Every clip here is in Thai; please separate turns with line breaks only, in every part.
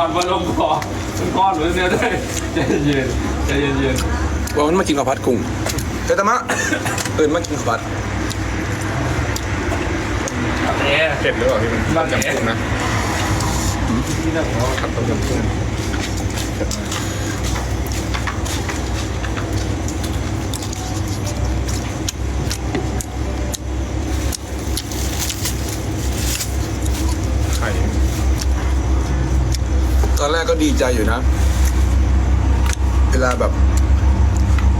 ก่อนมาลงคอมันก้อนเหมือนเดิมเลยใจเย็นใจเย็น
ว่ามันมากินข้าวผัดกุ้งเจตามะ เอินมากินข้าวผัด
เอ๊ะ
เผ็ดหรือเปล่าพี่มัน
บ้าน
จำกุ้งนะ
ที่นั่นเขา
ครับต้มยำกุ้งเผ็ดมากไข่
ตอนแรกก็ ดีใจอยู่นะ เวลาแบบ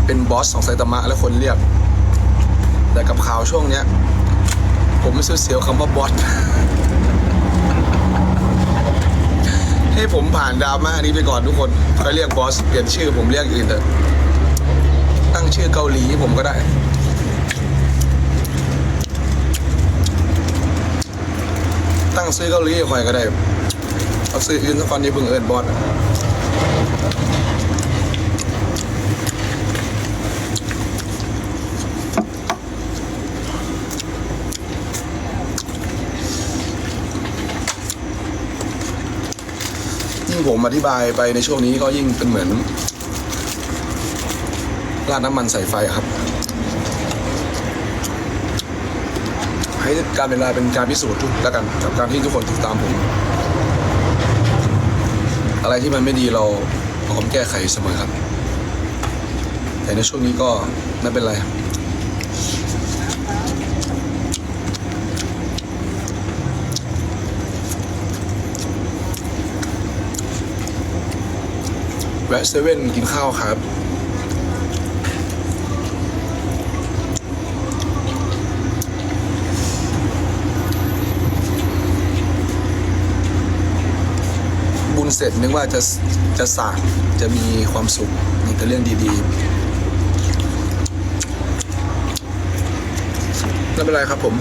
เป็นบอสของไซตามะแล้วคนเรียก แต่กับข่าวช่วงเนี้ย ผมไม่เสียวๆคำว่าบอส ให้ผมผ่านดราม่านี้ไปก่อนทุกคนก็เรียกบอส เปลี่ยนชื่อผมเรียกอื่นเถอะตั้งชื่อเกาหลีผมก็ได้ตั้งซื้อเกาหลีให้ใครก็ได้ เอาซื้ออื่นสักคนที่เพิ่งเอิญบอสอะยิ่งผมอธิบายไปในช่วงนี้ก็ยิ่งเป็นเหมือนราดน้ำมันใส่ไฟครับ ให้การเวลาเป็นการพิสูจน์ทุกแล้วกันกับการที่ทุกคนติดตามผม อะไรที่มันไม่ดีเราพร้อมแก้ไขเสมอครับ แต่ในช่วงนี้ก็ไม่เป็นไรแวะเซเว่นกินข้าวครับ เสร็จนึกว่าจะจะสางจะมีความสุขมีแต่เรื่องดีๆไม่เป็นไรครับผม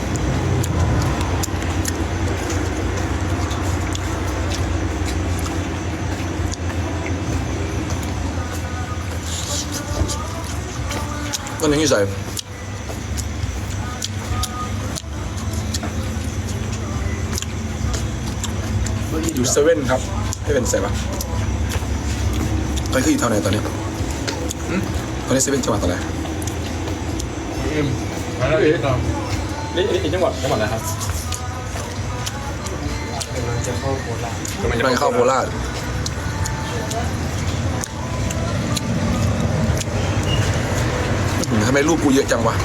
ก็นึกอยู่ใส่อยู่เซเว่นครับ ให้เป็นใส่ปะใครคืออยู่แถวไหนตอนนี้ตอนนี้เซเว่นจังหวัดอะไร
อิ่มแล้วอีกต่อ
นี่นี่จังหวัดจังหวัดอะไรครับ
กำลังจะเข้าโคราช
กำลังจะ
เข้าโคราชทำไมรูปกูเยอะจังวะ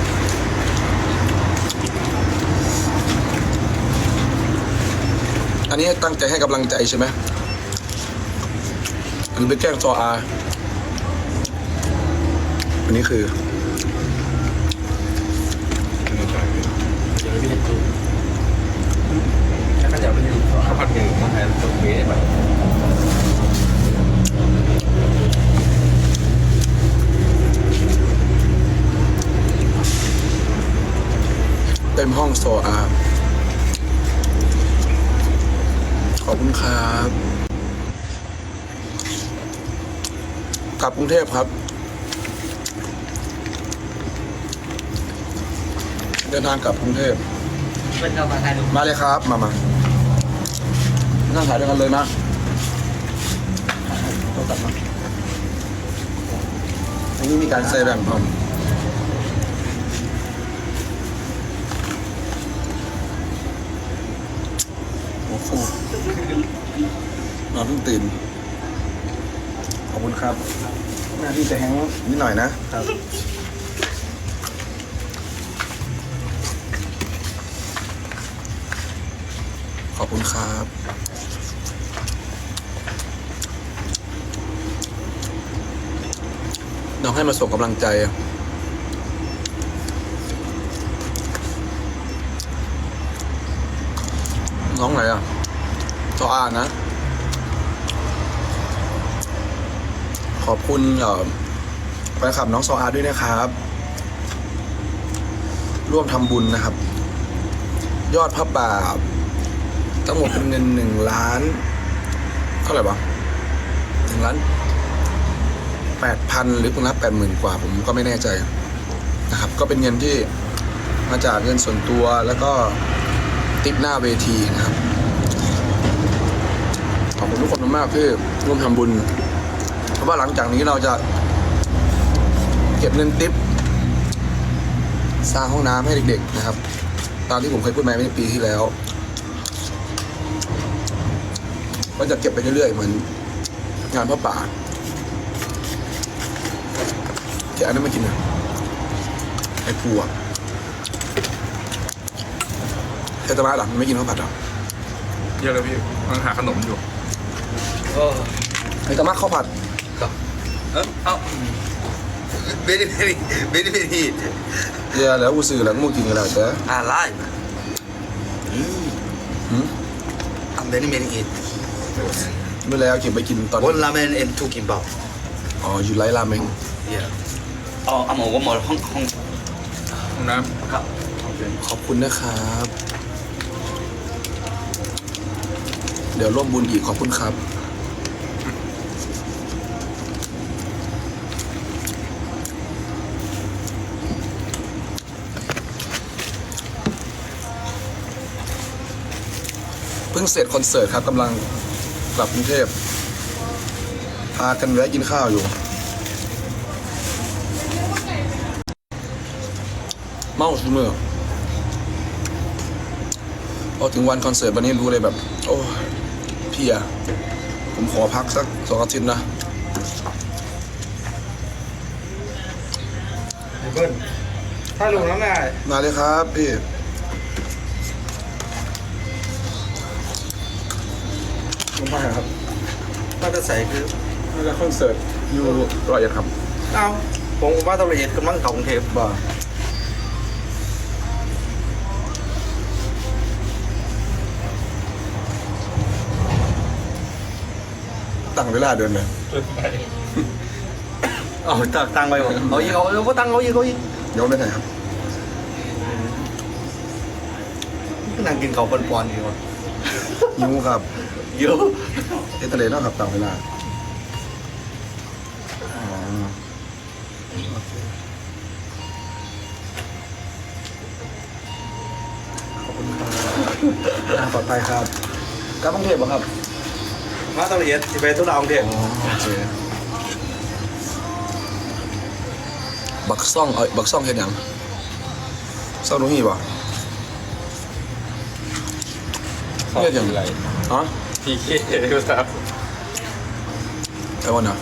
อันนี้ตั้งใจให้กำลังใจใช่ไหมือไปแกล้งจออาอันนี้คือ
ยังไม่ได้กินแล้วก็จะไปอยู่
ข้าวผัดหมู
มาแทนตรงนี้แบบ
เต็มห้องโซอาขอบคุณครับ กลับกรุงเทพครับ เดินทางกลับกรุงเทพ
เป็นเรามาถ่ายรูป
มาเลยครับ มามานั่งถ่ายด้วยกันเลยนะต้องกลับมาอันนี้มีการใส่แบ่งพร้อมโอ้โหนอนเพิ่งตื่น ขอบคุณครับ หน้าที่จะแห้งนิดหน่อยนะครับขอบคุณครับน้องให้มาส่งกำลังใจอะน้องไหนอะจออานะ อบคุณแฟนคลับน้องซออาด้วยนะครับ ร่วมทำบุญนะครับ ยอดพระบาททั้งหมดเป็นเงินหนึ่งล้านเท่าไหร่วะหนึ่งล้านแปดพันหรือเป็นละแปดหมื่นกว่า ผมก็ไม่แน่ใจนะครับ ก็เป็นเงินที่มาจากเงินส่วนตัวแล้วก็ติปหน้าเวทีนะครับอบคุณทุกคนมากๆที่ร่วมทำบุญ ว่าหลังจากนี้เราจะ เก็บเงินติปสร้างห้องน้ำให้เด็ก ๆ นะครับ ตามที่ผมเคยพูดมาเมื่อปีที่แล้ว ก็จะเก็บไปเรื่อยๆ เหมือนงานพ่อป่าแกะอันนั้นมากินนะไอ้ปูอะไอ้ตะมาหลังมันไม่กินข้าวผัดหรอ
เยอะเลยพี่มันหาขนมอยู่
โอ้
ไอ้ตะมาข้าวผัด
เออเอ้าเบรี่เบรี่เบรี่เบรี่
เดี๋ยวแล้วกูซื้อแล้วกูกินกันแล้วแต่
อะไรอืม
หืม
I'm very very eat
ไม่แล้วเก็บไปกินตอน
one ramen and two kimbap
อ๋ออยู่ไรราเมง
yeah อ๋อเอาหมอว่าหมอห้องห้อง
ห้องน้
ครับำ
โอเค
ขอบคุณนะครับ เดี๋ยวร่วมบุญอีกขอบคุณครับ เพิ่งเสร็จคอนเสิร์ตครับกำลังกลับกรุงเทพพากันแวะกินข้าวอยู่ เมาส์เมื่อพอถึงวันคอนเสิร์ตวันนี้รู้เลยแบบ โอ้ยเพลียผมขอพักสักสองอาทิตย์นะ
เบิ้ลถ้าลงแล้วไง
มาเลยครับพี่ ผมไปครับ
ถ้าจะใส่คือ
มาแล้วคอนเสิร์ตอยู่ร้อยเอ็ดครับ
เอ้าผมว่าต้องละเอียดกำลังเข้ากรุงเทพ
บ้าตั้งเวลาเดินเลย
เอาตังตังไปผมเอาอีกเอาเอาตังเอาอีกเอาอีก
โยนไปไหนครับ
นั่งกินเขาวปอนๆอยู่วะ
ยิวครับ
เยอะ
เอทะเลนอกครับตั้งเวลาอ๋อโอเคขอบคุณครับอ่าปลอดภัยครับกลับกรุงเทพเหรอครับ
มาต้องละเอียดที่ไปทุกดาวกรุงเทพ
อ๋อโอเคบักซ่องเอ้ยบักซ่องเฮ็ดหยังซ่องหนูฮีบ่
ชอบ
เรียกอย่าง
อะไร
ฮะ
พีเคครับ
ไอ้วันน่ะ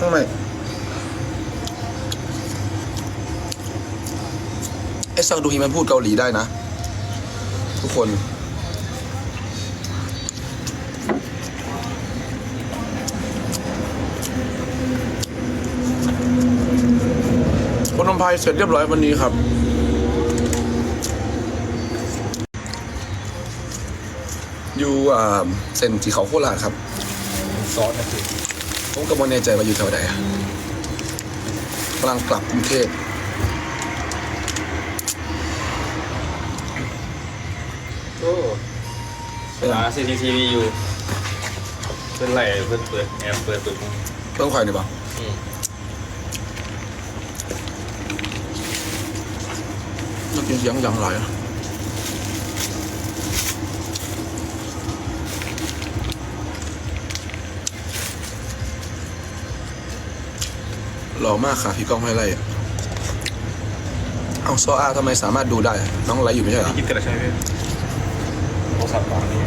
ทำไมไอ้ซังดูฮีมันพูดเกาหลีได้นะ ทุกคนคนนมพายเสร็จเรียบร้อยวันนี้ครับ เส้นสีเขาโคราชครับ
ซอสนะคือ
ผมก็ไม่แน่ใจว่าอยู่แถวไหนอะกำลังกลับกรุงเทพ
โอ้เวลาซีทีทีวีอยู่เป็นไรเปิดเปิดแอปเปิดเปิด
เพิ่งข่อยนี่ปะ
อืม
น่ากินเสียงอย่างไร หล่อมากค่ะพี่ก้องห้วยไร่อะเอาโซอาทำไมสามารถดูได้ น้องไลฟ์อยู่ไม่ใช่เหรอ
กินกระดาษใช่ไหมพี่โทรศัพท์วางนี่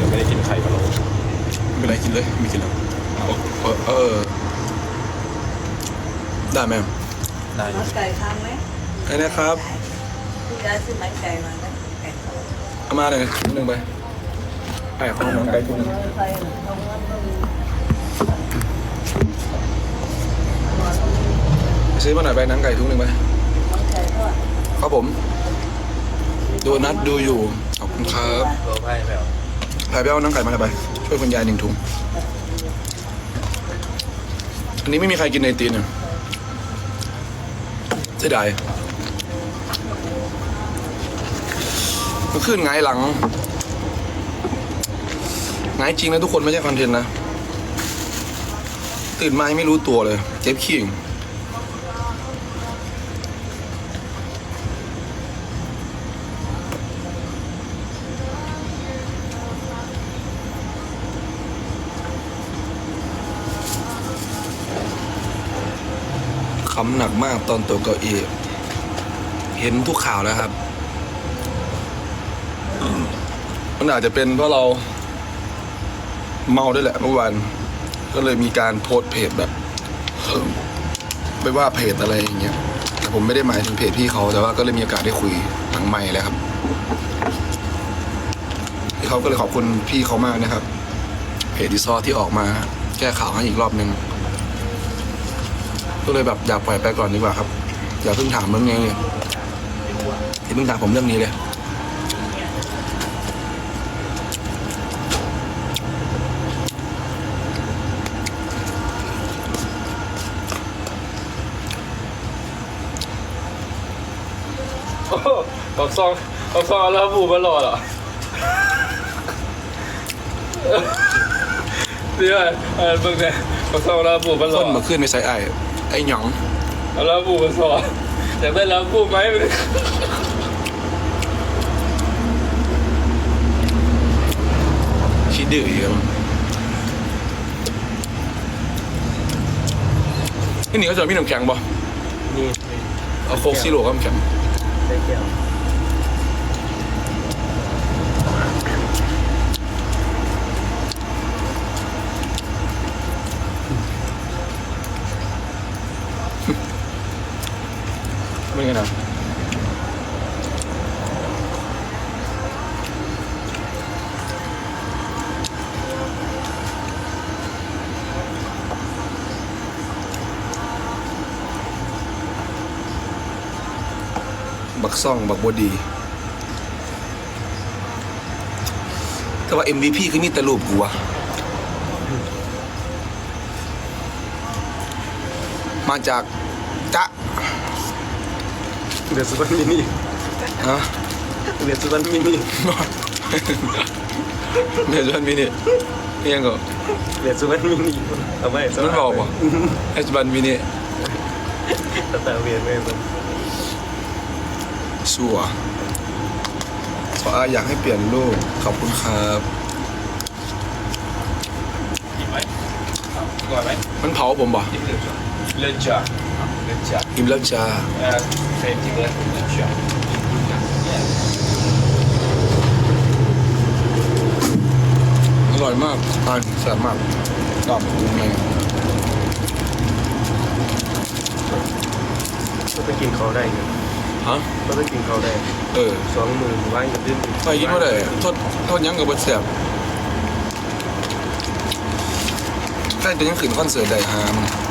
ยังไม่ได้กินไข่พะโล้
ไม่เป็นไรกินเลยไม่กินแล้วเออเออได้ไหม
ได้อยู่
เอาไก่ทำไหม
ได้นะครับ
พี่ยายซื้อไม้ไก่มานะไก่ทอด
เอามาเลยทุกหนึ่งไปไอ้ข้าวหนังไก่ทุกหนึ่ง
เอาไปเอาเงินมาดู
ไป ซื้อมาหน่อยไปหนังไก่ทุกหนึ่งไป
ไม้ไก่ทอด
ครับผมดูนัดดูอยู่ ขอบคุณครับ
เบอร์ไพ่แมว
พายไปเอาหนังไก่มาเลยไป ช่วยคุณยายหนึ่งถุง อันนี้ไม่มีใครกินในตีนอะเสียดายมันขึ้นไงายหลังไงายจริงนะทุกคนไม่ใช่คอนเทนต์นะ ตื่นมายังไม่รู้ตัวเลย เจ็บขี้ คำหนักมากตอนตัวเก้าอี้เห็นทุกข่าวแล้วครับ มันอาจจะเป็นเพราะเราเมาด้วยแหละเมื่อวานก็เลยมีการโพสเพจแบบไปว่าเพจอะไรอย่างเงี้ยแต่ผมไม่ได้หมายถึงเพจพี่เขาแต่ว่าก็เลยมีโอกาสได้คุยหลังไม่แล้วครับเขาก็เลยขอบคุณพี่เขามากนะครับ เพจดิซอที่ออกมา แก้ข่าวให้อีกรอบหนึ่ง ก็เลยแบบอยากปล่อยไปก่อนดีกว่าครับ อย่าเพิ่งถามเรื่องนี้เลยอย่าเพิ่งถามผมเรื่องนี้เลย
โอ้โหเอาซองเอาซองแล้วบูมารอเหรอ เดี๋ยวอ่านเบิ่งเนี่ยเอาซองแล้วบูมาร
ค
อน
มาขึ้นในไซไอ ไอ้หยอง
เอาแล้วบูมาสอนอยากได้แล้วบูไหม
คิดดื้ออีกแล้วนี่นี่เขาจะมีน้ำแข็งบ่
นี่
เอาโคกซิโร่ก็น้ำแข็ง
ได้แก้ว
ไม่ไงนะบักซ่อง บักบดี แต่ว่า MVP คือมีแต่รูปกูอะมาจากจ๊ะ
เดือดสุดมินิ
ฮะ
เดือดสุดมินิ
เดี๋ยวชวนมินินี่ยังก็
เดือดสุดมินิเอาไว้
มันบอกว่าเอสบันมินิ
ตาตาเวียนไม่เป็น
สัวขออาอยากให้เปลี่ยนรูปขอบคุณครับ
กินไหมก่อนไหม
มันเผาผมบ่
กินเลยเลือดจ้า เลือดจ้า
อิ่มแล้วจ้า
เอ่อเฟรมที่เลือดเลือดจ้า
อร่อยมากทานแซ่บมากกรอบยังไง
ก็ไปกินเขาได้ไง
ฮะ
ก็ไปกินเขาได้
เออ
สองหมื่นว่างกับดื้อ
ใส่กินไม่ได้โทษโทษยังกับบดแซ่บใกล้จะยังขึ้นคอนเสิร์ตได้ฮามัน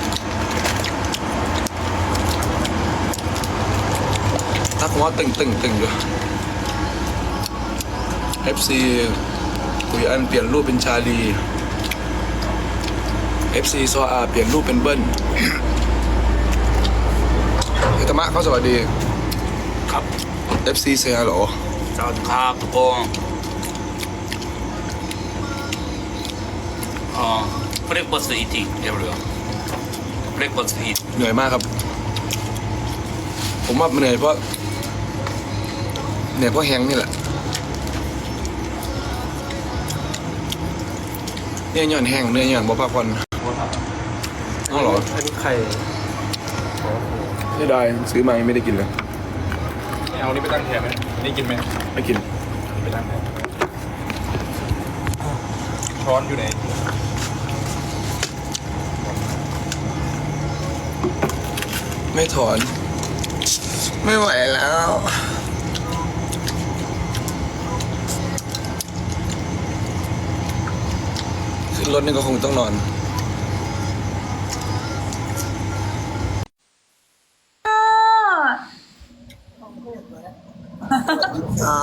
ทักหัวตึงตึงตึงด้วย FC คุยอันเปลี่ยนรูปเป็นชาลี FC ซออาเปลี่ยนรูปเป็นเบิ้ลเฮตมะเขาสวัสดี
ครับ
FC เซียหรอ
สวัสดีครับทุกคนอ่า breakfast eating everyone breakfast eat
เหนื่อยมากครับ ผมว่ามันเหนื่อยเพราะ เหนื่อยเพราะแฮงนี่แหละเนี่ยย้อนแห้งเนี่ยย้อนบ่พักผ่อนเอาเหรอ
อันนี้ไข่
ไม่ได้ซื้อมายังไม่ได้กินเลย
เอานี่ไปตั้งแทนไหมนี่กินไหม
ไม่กิน
ไปตั้งแทนช้อนอยู่ไหน
ไม่ถอน ไม่ไหวแล้ว นรถนี่ก็คงต้องนอนอ่า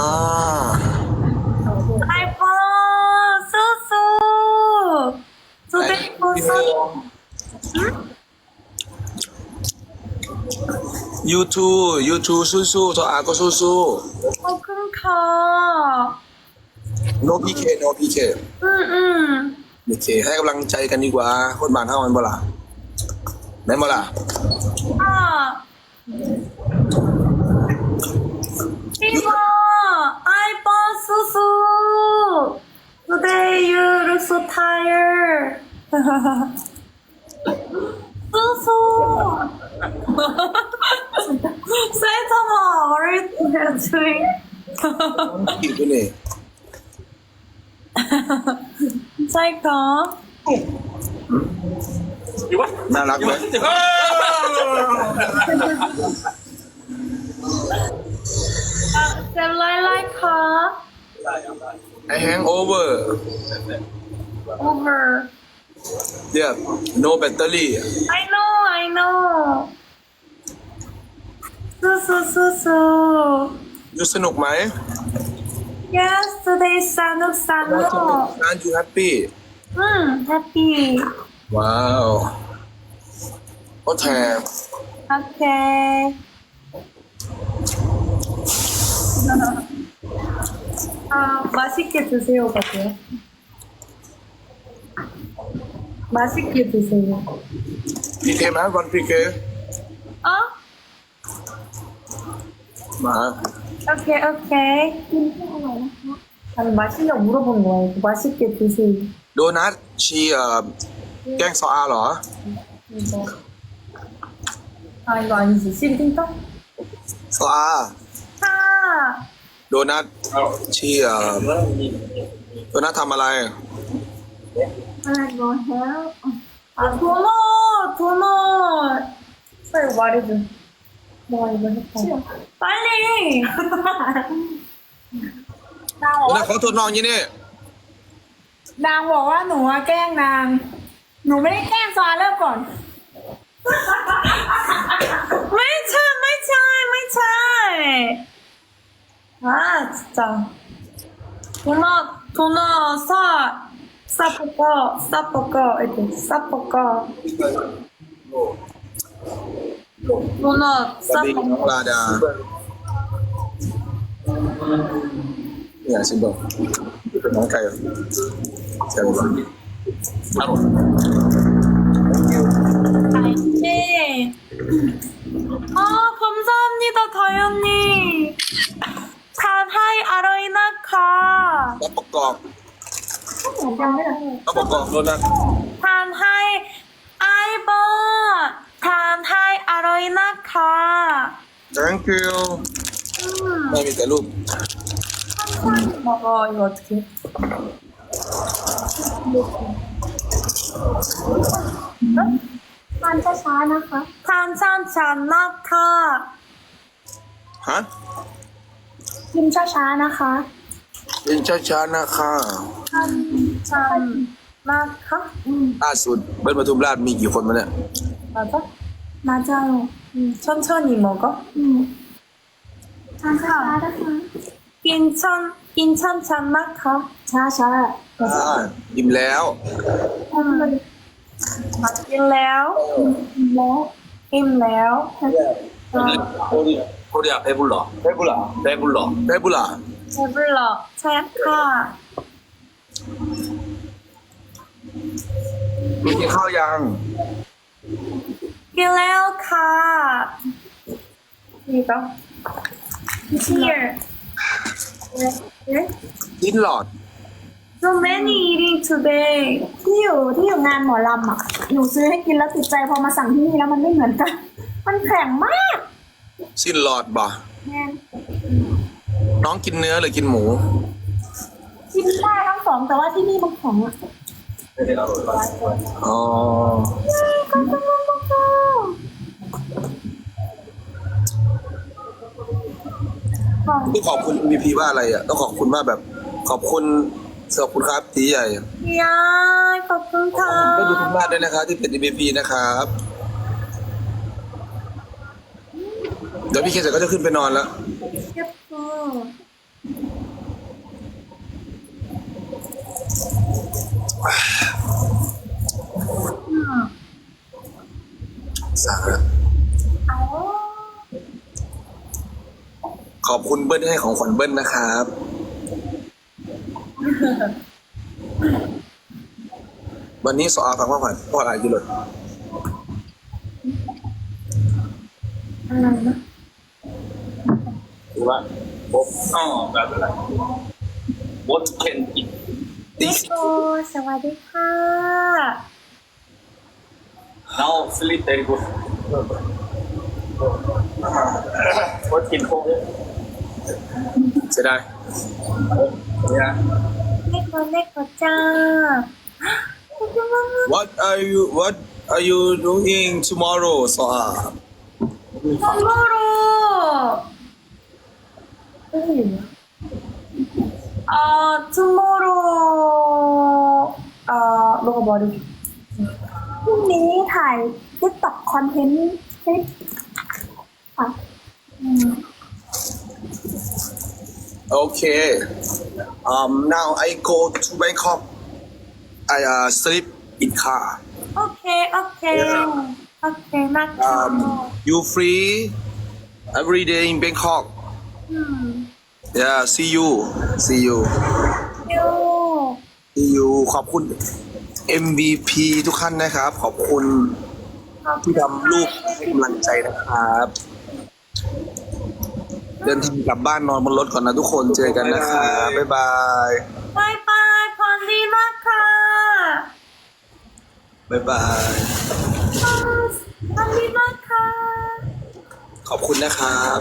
iPhone สู้ๆสู้ได้สู้
ยูทูยูทูสู้ๆทออาก็สู้
ขอบคุณค่ะ
ๆ no PK no PK
อืมอืม
โอเค ให้กำลังใจกันดีกว่า คนบ้านเท่ามันบ่ล่ะแม่นบ่ล่ะ
อ่าพี่บอ iPhone สู้ๆ Today you look so tired สู้ๆ everything you're doing
กินไปนี่
ใช่ค่ะ
อยู่วะ
น่ารักไหม
เซลไลไลค่ะ
ไอแฮงโอเวอร์
over
เดี๋ยว no battery
I know I know สู้สู้สู้สู้
ยูสนุกไหม
Yes, today
is Sanuk Sanuk.
Aren't you happy?
Hmm, happy. Wow. What time?
Okay. 아, 맛있게 드세요, 가세요. 맛있게 드세요. PK man, one PK. 어? 마.
พีเคไหมวันพีเค
어?
มา
오케이 오케이 아니 맛있냐고 물어보는 거야 이거 맛있게 드세요
โดนัทชีเอ่อแกงซออาเหรอ
이거 아 이거 아니지 씨름띵떡?
ซออา
아
โดนัทชีเอ่อโดนัททำอะไร
아, 이거 해요? 아, 도넛! 도넛! 빨리 말해줘. บอยบอยเอลี่
นางบอกว่า
เขาทดลองยี่นี่
นางบอกว่าหนูแกล้งนาง หนูไม่ได้แกล้งซาเริ่มก่อน
ไม่ใช่ไม่ใช่ไม่ใช่อาจังทุนอทุนอซาซาปโกซา
ปโกเอ
ตัว
ซาปโก โอ Luna, sabe? Para. Ya, simbol. Itu mau kayo. Siapa bang? Aku. Thank you.
네. 아, 감사합니다, 다현님. 단, 하이, 아로이나, 가.
떡볶어. 떡볶어. 누나. 단, 하이, 아이버. อบโดนัท
단하이 아이버. 단하이 아로이나카.
thank you ไม่มีแต่รูป
먹어, 이거 어떻게. 어?
ทานช้าๆนะคะ
탄산찬나카.
ฮะ
กินช้าๆนะคะ
เป็นช้าๆนะคะ
찬나카?
ล่าสุดเบิ้ลปทุมราชมีกี่คนมาเนี่ย
맞아?
맞아요
음, 천천히 먹어.
ทานช้าๆนะคะ
인천, 인천 찬나카.
ช้า
อ่าอิ่มแล้ว
ๆทำเลย
맛있래요?
แล้ว
힘내요?
โคเรียโคเรียเพบุลหรอ
ได้บุหลา
เพบุลหรอ
ได้บุหลา
배불러. 차약카.
มีกินข้าวยัง
กินแล้วค่ะ
นี่ก็ here Eat lot
so many eating today
ที่อยู่ที่อยู่งานหมอลำอะ หนูซื้อให้กินแล้วติดใจพอมาสั่งที่นี่แล้วมันไม่เหมือนกัน มันแข็งมาก
ชินหลอดบ่
น
น้องกินเนื้อหรือกินหมู
กินได้ทั้งสองแต่ว่าที่นี่มันแข็งอะ
อ๋อ
ต้องขอบคุณมีพีว่าอะไรอะต้องขอบคุณมากแบบ ขอบคุณขอบคุณครับตีใหญ่
ยายขอ
บคุณค่ะได้ดูคุณมากด้วยนะครับที่เป็น MVP นะครับเดี๋ยวพี่เคสก็จะขึ้นไปนอนแล้ว
เรั
บตัว ขอบคุณเบิ้ลที่ให้ของขวัญเบิ้ลนะครับ วันนี้สอาฟังว่าขวัญพ่ออะไรอยู่หลด
อะไรนะคือว่าบอ๋อแบบอะไร What can be
ดิส
วัสดีค่ะ Now sleep very good What can be
เสียดายเนี่ย
เล็กกว่าเล็กกว่าจ้าขอบคุณมาก
What are you What are you doing tomorrow สอ่า
ๆ tomorrow เอ้ยเอ่อ tomorrow เอ่อโลกบอดี
พรุ่งนี้ถ่ายติ๊กต็อกคอนเทนต์คลิปค่ะ
Okay um now I go to Bangkok I uh, sleep in car
โอเคโอเคโอเคมาก
um you free every day in Bangkok yeah see you see you
ยู
see you ขอบคุณ MVP ทุกท่านนะครับ ขอบคุณที่ทำรูปให้กำลังใจนะครับ เดินทางกลับบ้านนอนบนรถก่อนนะทุกคนเจอกันนะครับบ๊ายบาย
บายบายพรดีมากค่ะ
บ๊ายบาย
พรดีมากค่ะ
ขอบคุณนะครับ